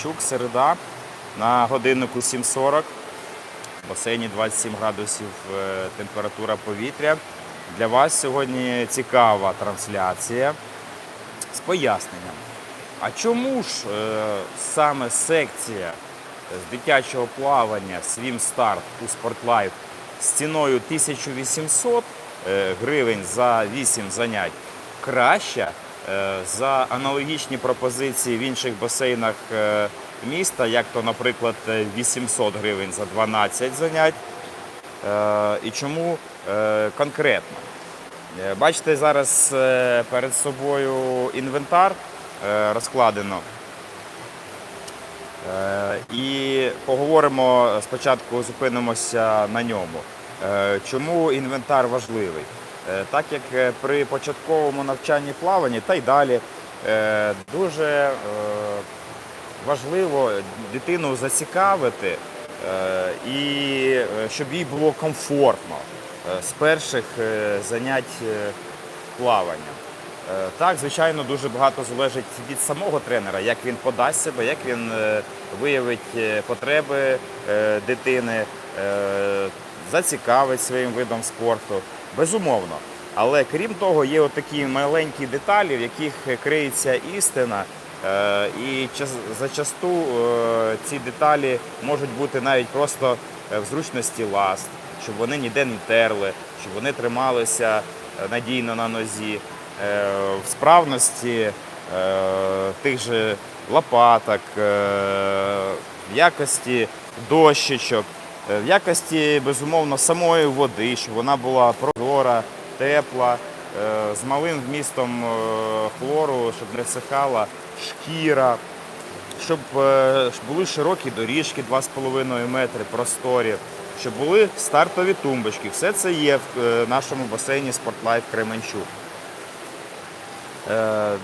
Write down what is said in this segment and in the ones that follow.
Щук, середа на годиннику 7.40. В басейні 27 градусів е, температура повітря. Для вас сьогодні цікава трансляція з поясненням. А чому ж е, саме секція з дитячого плавання Swim Start у Sportlife з ціною 1800 е, гривень за 8 занять краща за аналогічні пропозиції в інших басейнах е, міста, як то, наприклад, е, 800 гривень за 12 занять. Е, І чому е, конкретно? Е, Бачите, зараз е, перед собою інвентар е, розкладено. Е, І поговоримо спочатку, зупинимося на ньому. Е, Чому інвентар важливий? Е, Так як е, при початковому навчанні плаванні та й далі е, дуже важливо дитину зацікавити і щоб їй було комфортно з перших занять плавання. Так, звичайно, дуже багато залежить від самого тренера, як він подасть себе, як він виявить потреби дитини, зацікавить своїм видом спорту. Безумовно. Але крім того, є отакі маленькі деталі, в яких криється істина. Е, І час- зачасту е, ці деталі можуть бути навіть просто е, в зручності ласт, щоб вони ніде не терли, щоб вони трималися надійно на нозі, в справності тих же лопаток, в якості дощечок, в якості, безумовно, самої води, щоб вона була прозора, тепла, е, з малим вмістом е, хлору, щоб не всихала шкіра, щоб е, були широкі доріжки 2,5 метри, просторі, щоб були стартові тумбочки. Все це є в нашому басейні Sportlife Кременчук.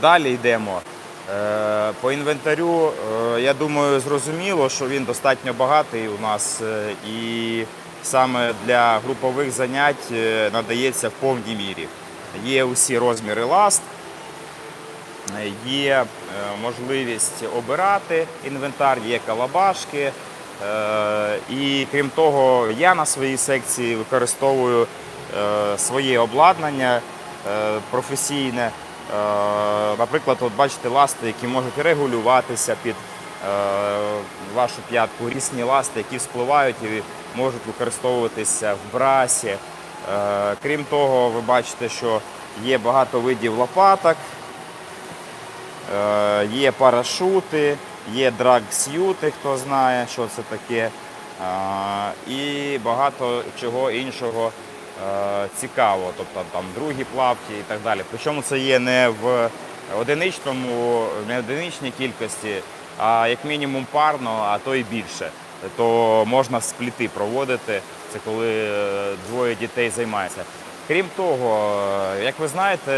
Далі йдемо. По інвентарю, я думаю, зрозуміло, що він достатньо багатий у нас і саме для групових занять е, надається в повній мірі. Є усі розміри ласт, є е, можливість обирати інвентар, є калабашки. Е, І крім того, я на своїй секції використовую своє обладнання професійне. Наприклад, от бачите ласти, які можуть регулюватися під вашу п'ятку, різні ласти, які спливають і можуть використовуватися в брасі. Е, Крім того, ви бачите, що є багато видів лопаток, Е, Є парашути, є драг-с'юти, хто знає, що це таке. Е, І багато чого іншого е, цікавого, тобто там другі плавки і так далі. Причому це є не в одиничному, не в одиничній кількості, а як мінімум парно, а то і більше. То можна спліти проводити. Це коли е, двоє дітей займаються. Крім того, е, як ви знаєте,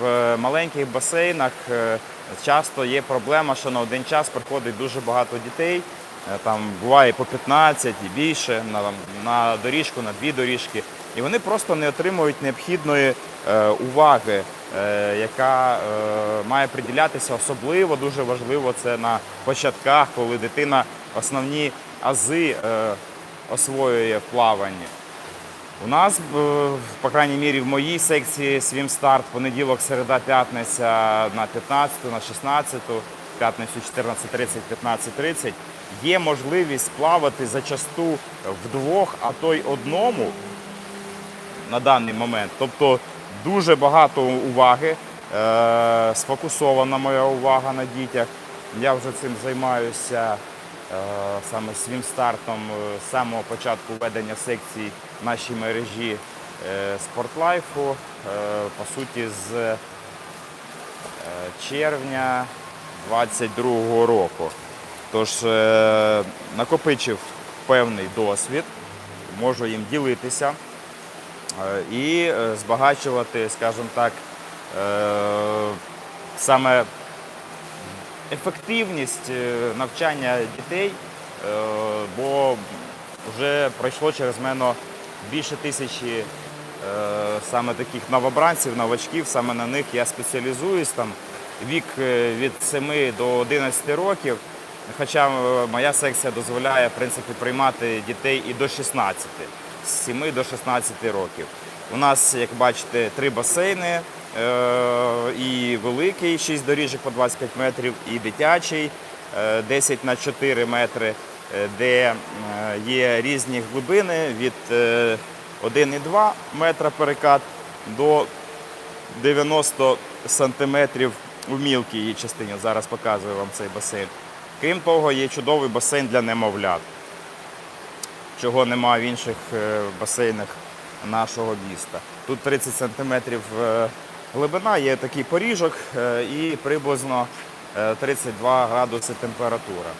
в маленьких басейнах е, часто є проблема, що на один час приходить дуже багато дітей. Там буває по 15 і більше на, на доріжку, на дві доріжки. І вони просто не отримують необхідної уваги, яка е, має приділятися особливо дуже важливо це на початках, коли дитина основні ази е, освоює в плаванні. У нас, е, по крайній мірі, в моїй секції Start понеділок, середа, п'ятниця на 15, на 16, п'ятницю 14.30, 15.30 є можливість плавати зачасту вдвох, а то й одному на даний момент. Тобто дуже багато уваги, е, сфокусована моя увага на дітях. Я вже цим займаюся е, саме своїм стартом е, з самого початку ведення секцій в нашій мережі спортлайфу. По суті, з червня 22-го року. Тож накопичив певний досвід, можу їм ділитися і е, збагачувати, скажімо так, е, саме ефективність е, навчання дітей, е, бо вже пройшло через мене більше тисячі е, саме таких новобранців, новачків, саме на них я спеціалізуюсь там вік е, від 7 до 11 років. Хоча е, моя секція дозволяє в принципі, приймати дітей і до 16, з 7 до 16 років. У нас, як бачите, три басейни, е, і великий 6 доріжок по 25 метрів, і дитячий е, 10 на 4 метри, е, де е, є різні глибини від е, 1,2 метра перекат до 90 сантиметрів у мілкій її частині. Зараз показую вам цей басейн. Крім того, є чудовий басейн для немовлят, чого немає в інших е, басейнах нашого міста. Тут 30 сантиметрів е, глибина, є такий поріжок е, і приблизно е, 32 градуси температура.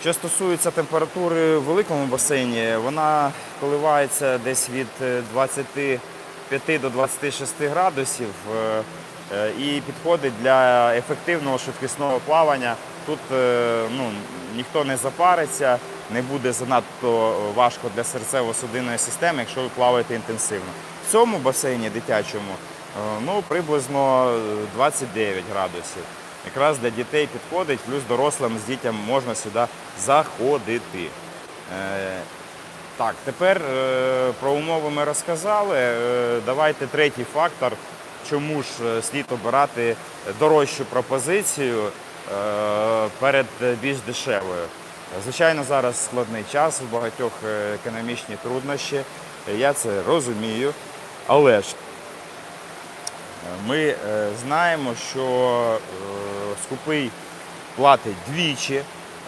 Що стосується температури в великому басейні, вона коливається десь від е, 25 до 26 градусів і підходить для ефективного швидкісного плавання. Тут ну, ніхто не запариться, не буде занадто важко для серцево-судинної системи, якщо ви плаваєте інтенсивно. В цьому басейні дитячому е, ну, приблизно 29 градусів. Якраз для дітей підходить, плюс дорослим з дітям можна сюди заходити. Е, Так, тепер е, про умови ми розказали. Е, Давайте третій фактор, чому ж е, слід обирати дорожчу пропозицію е, перед більш дешевою. Звичайно, зараз складний час, у багатьох е, економічні труднощі. Я це розумію. Але ж ми е, знаємо, що е, скупий платить двічі.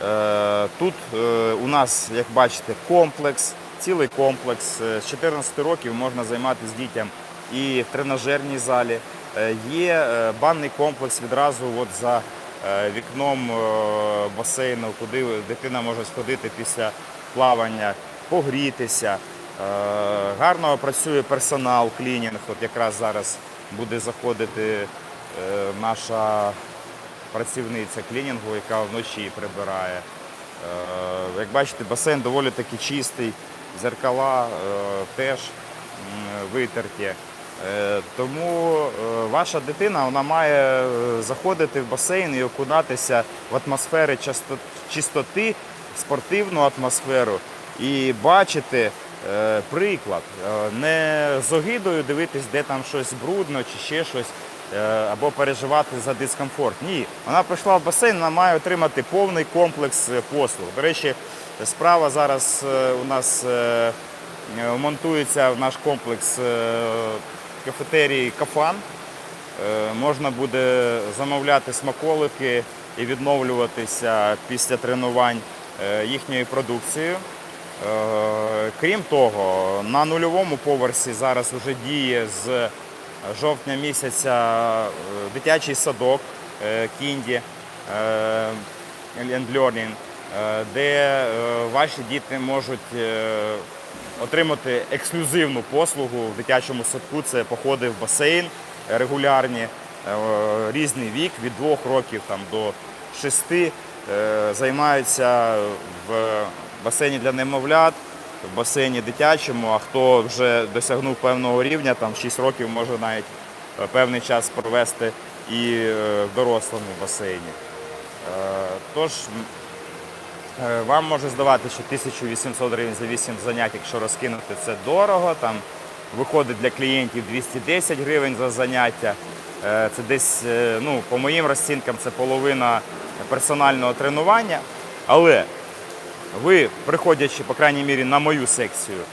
Е, Тут е, у нас, як бачите, комплекс, цілий комплекс. Е, З 14 років можна займатися дітям і в тренажерній залі. Е, Є е, банний комплекс відразу от за е, вікном е, басейну, куди дитина може сходити після плавання, погрітися. Е, Гарно працює персонал, клінінг. От якраз зараз буде заходити е, наша працівниця клінінгу, яка вночі прибирає. Е, Як бачите, басейн доволі таки чистий, зеркала е, теж витерті. Е, Тому е, ваша дитина вона має е, заходити в басейн і окунатися в атмосфери чистоти, спортивну атмосферу і бачити приклад. Не з огидою дивитись, де там щось брудно чи ще щось, або переживати за дискомфорт. Ні, вона прийшла в басейн, вона має отримати повний комплекс послуг. До речі, справа зараз у нас монтується в наш комплекс кафетерії Кафан. Е, Можна буде замовляти смаколики і відновлюватися після тренувань е, їхньою продукцією. Е, Крім того, на нульовому поверсі зараз вже діє з жовтня місяця дитячий садок Кінді Learning, де ваші діти можуть отримати ексклюзивну послугу в дитячому садку. Це походи в басейн регулярні, е, різний вік від двох років там, до шести е, займаються в басейні для немовлят, в басейні дитячому, а хто вже досягнув певного рівня, там 6 років може навіть е, певний час провести і в дорослому басейні. Тож Вам може здавати, що 1800 гривень за 8 занять, якщо розкинути, це дорого. Там виходить для клієнтів 210 гривень за заняття. Е, Це десь, е, ну, по моїм розцінкам, це половина персонального тренування. Але ви, приходячи, по крайній мірі, на мою секцію е,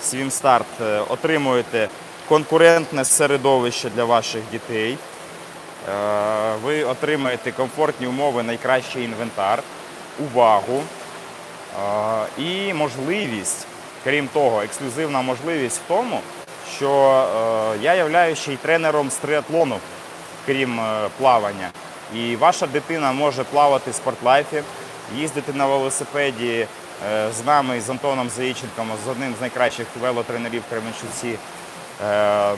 в Свімстарт, е, отримуєте конкурентне середовище для ваших дітей. Е, Ви отримаєте комфортні умови, найкращий інвентар, увагу е, і можливість, крім того, ексклюзивна можливість в тому, що е, я являюсь ще й тренером з триатлону, крім е, плавання. І ваша дитина може плавати в спортлайфі, їздити на велосипеді з нами, з Антоном Заїченком, з одним з найкращих велотренерів Кременчуці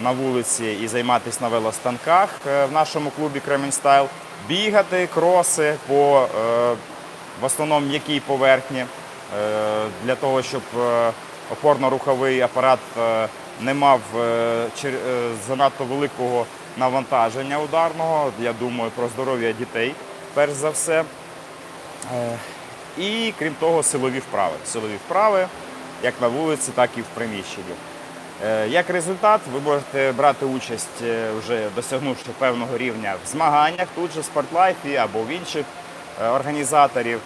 на вулиці і займатися на велостанках в нашому клубі Кремень Стайл, бігати кроси по в основному м'якій поверхні е, для того, щоб е, опорно-руховий апарат е, не мав занадто великого навантаження ударного. Я думаю про здоров'я дітей, перш за все. І крім того, силові вправи. Силові вправи як на вулиці, так і в приміщенні. Як результат, ви можете брати участь вже досягнувши певного рівня в змаганнях тут же в спортлайфі або в інших організаторів.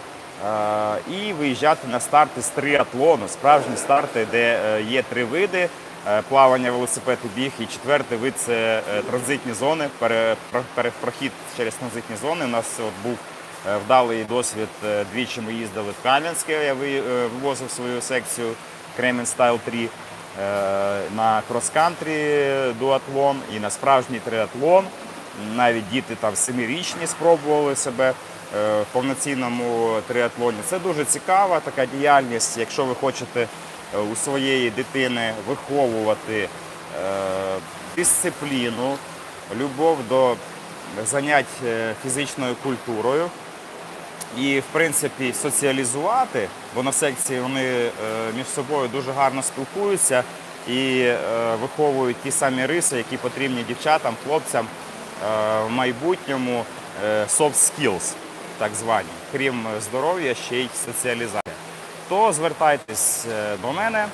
е, І виїжджати на старти з триатлону, справжні старти, де е, є три види: е, плавання, велосипед і біг. І четвертий вид це е, транзитні зони, прохід через транзитні зони. У нас от був е, вдалий досвід. е, Двічі ми їздили в Кам'янське. Я е, вивозив свою секцію Кремін Стайл 3 е, на крос-кантрі дуатлон і на справжній триатлон. Навіть діти там семирічні спробували себе е, в повноцінному триатлоні. Це дуже цікава така діяльність. Якщо ви хочете е, у своєї дитини виховувати е, дисципліну, любов до занять е, фізичною культурою, і, в принципі, соціалізувати, бо на секції вони е, між собою дуже гарно спілкуються і е, виховують ті самі риси, які потрібні дівчатам, хлопцям е, в майбутньому е, soft skills, так звані, крім здоров'я, ще й соціалізація. То звертайтесь е, до мене.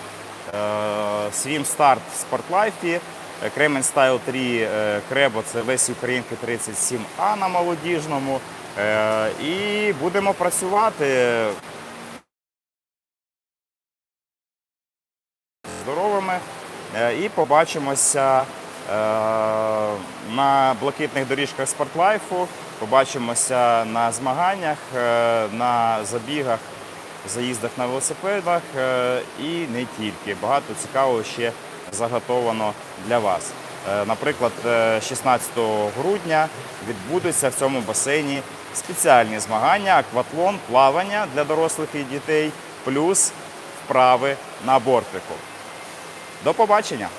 Е, Свім старт в спортлайфі. Е, Кремен Стайл 3 е, Кребо це Лесі Українки 37А на молодіжному. І будемо працювати здоровими. І побачимося на блакитних доріжках спортлайфу. Побачимося на змаганнях, е, на забігах, заїздах на велосипедах е, і не тільки. Багато цікавого ще заготовано для вас. Е, Наприклад, е, 16 грудня відбудуться в цьому басейні спеціальні змагання, акватлон, плавання для дорослих і дітей, плюс вправи на бортику. До побачення!